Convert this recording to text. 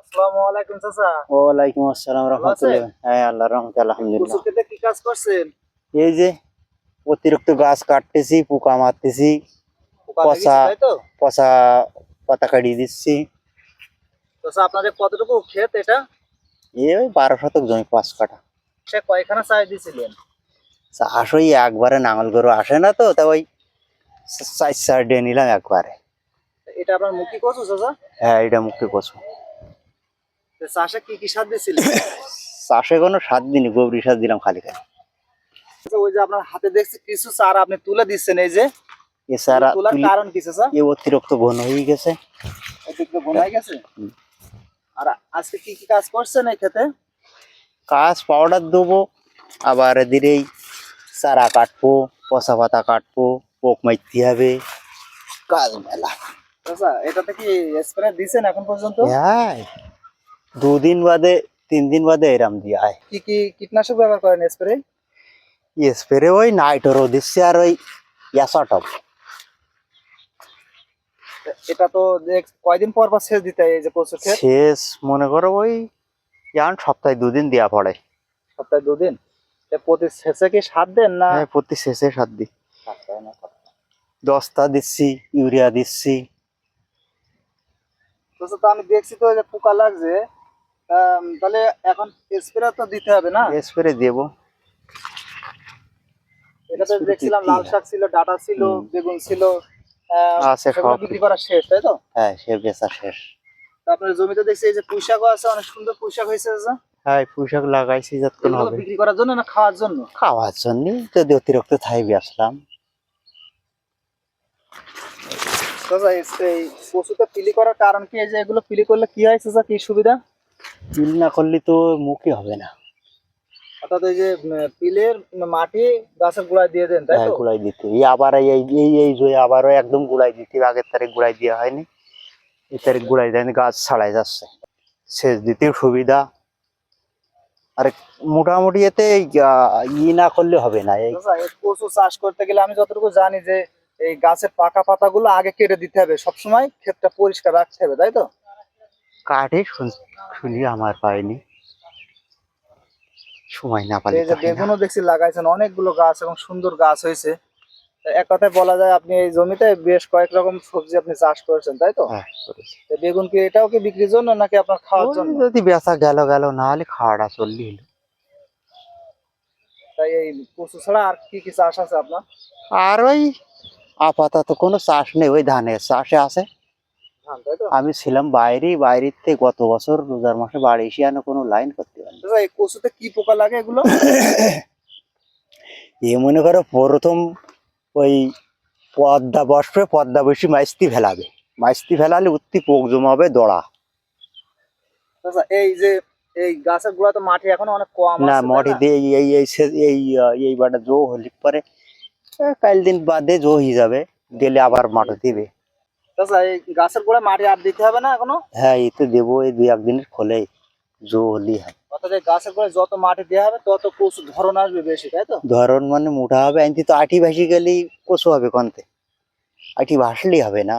আসসালামু আলাইকুম চাচা। ওয়ালাইকুম আসসালাম ভালো হ্যাঁ আল্লাহ রহমত আলহামদুলিল্লাহ। খেতে কি কাজ করছেন? এই যে অতিরিক্ত গাছ কাটতেছি পোকা মারতেছি পচা। তাই পচা পাতা কাটিয়ে দিচ্ছি। চাচা আপনাদের কতটুকু ক্ষেত এটা? এই বারো শতক জমি পাঁচ কাটা সে কয়খানা চাই দিয়েছিলেন চাষ ওই একবারে নাঙল গরু আসে না তো তা ওই চার চার ডে নিলাম একবারে। এটা আপনার মুখি কচু চাচা? হ্যাঁ এটা মুক্তি কচু। চাষে কি কি সার দিয়েছিলেন চাষে কোনো সাত দিনই গোবরি সার দিলাম খালি খালি। ওই যে আপনার হাতে দেখছি কিছু চারা আপনি তুলে দিচ্ছেন এই যে। এছাড়া তোলার কারণ কি এ অতিরিক্ত ঘন হয়ে গেছে। অতিরিক্ত বোনাই গেছে? আর আজকে কি কি কাজ করছেন এই ক্ষেতে? কাজ পাউডার দেবো আবার এদিকেই চারা কাটবো পচা পাতা কাটবো পোক মারতে হবে। কাজ মেলা। চাচা এটাতে কি স্প্রে দিয়েছেন এখন পর্যন্ত? হ্যাঁ। দুদিন বাদে তিন দিন বাদে এরাম দিয়ে আয়। কি কি কীটনাশক ব্যবহার করেন স্প্রে? স্প্রে ওই নাইটরও দিচ্ছে আর ওই ইয়াসাটপ এটা তো কয়দিন পর পর সেচ দিতে এই যে ক্ষেত শেষ মনে করো ওই যেমন সপ্তাহে দুদিন দেওয়া পড়ে। সপ্তাহে দুদিন? প্রতি শেষে কি সার দেন না? হ্যাঁ প্রতি শেষে আচ্ছা, না, দস্তা দিচ্ছি ইউরিয়া দিচ্ছি। তো আমি দেখছি তো যে পোকা লাগছে। তাহলে এখন স্প্রে তো দিতে হবে না? স্প্রে দেবো। এটাতে দেখছিলাম লাল শাক ছিল ডাটা ছিল বেগুন ছিল আছে সব বিক্রি করা শেষ তাই তো? হ্যাঁ সে বেচা শেষ। তারপরে জমিতে দেখছি এই যে পুঁইশাকও আছে অনেক সুন্দর পুঁইশাক হয়েছে যে। হ্যাঁ পোশাক লাগাইছি যাতে এগুলো হবে। বিক্রি করার জন্য না খাওয়ার জন্য? খাওয়ার জন্য যদি অতিরিক্ত থাই বেচলাম চাচা এই- এই পিলি করার কারণ কি? এই যে এগুলো পিলি করলে কি হয় চাচা? কি সুবিধা? তিল না করলে তো মুখই হবে না। অর্থাৎ এই যে পিলের মাটি গাছের গোড়ায় দিয়ে দেন তাই হ্যাঁ দিতে। এই আবার এই এই এই জয়ে আবারও একদম গুড়াই দিতে আগের তারিখ গুড়াই দেওয়া হয়নি। এই তারিখ গুড়াই দেয়নি গাছ ছাড়াই যাচ্ছে। সেচ দিতেও সুবিধা। আর মোটামুটি এতে ই না করলে হবে না। এই কচু চাষ করতে গেলে আমি যতটুকু জানি যে এই গাছের পাকা পাতাগুলো আগে কেটে দিতে হবে। সবসময় ক্ষেতটা পরিষ্কার রাখতে হবে তাই তো? কাঠে শুনি আমার পাইনি সময় না পাই বেগুনও দেখছি লাগাইছেন অনেকগুলো গাছ এবং সুন্দর গাছ হয়েছে। এক কথায় বলা যায় আপনি এই জমিতে বেশ কয়েক রকম সবজি আপনি চাষ করেছেন তাই তো? হ্যাঁ বেগুন কি এটাও কি বিক্রির জন্য নাকি আপনার খাওয়ার জন্য? যদি বেচা গেল গেল না হলে খাওয়াটা চললি হলো। তাই এই কচু ছাড়া আর কি কি চাষ আছে আপনার? আর ওই আপাতত কোনো চাষ নেই ওই ধানের চাষে আছে। আমি ছিলাম বাইরে বাইরের থেকে গত বছর রোজার মাসে বাড়ি এসে আনো কোনো লাইন করতে দাদা, এই কচুতে কি পোকা লাগে এগুলো? এ মনে করো প্রথম ওই পদ্মা বসবে পদ্মা বসে মাইস্তি ফেলাবে। মাইস্তি ফেলালে উত্তি পোক জমাবে দড়া। আচ্ছা এই যে এই গাছের গোড়া তো মাটি এখনও অনেক কম না তাই দিয়ে এই এই এই এই বাটা জো হলি পরে কাল দিন বাদে জো হয়ে যাবে দিলে আবার মাটি দিবে। আচ্ছা এই গাছের গোড়ায় মাটি আর দিতে হবে না এখনও? হ্যাঁ এতে দেবো এই দুই একদিনের খোলে জো হলি হয়। অর্থাৎ এই গাছের গোড়ায় যত মাটি দেওয়া হবে তত কচু ধরন আসবে বেশি তাই তো? ধরন মানে মোটা হবে আনতি তো আঠি ভাসি গেলেই কচু হবে কন্তে। আঠি ভাসলেই হবে না।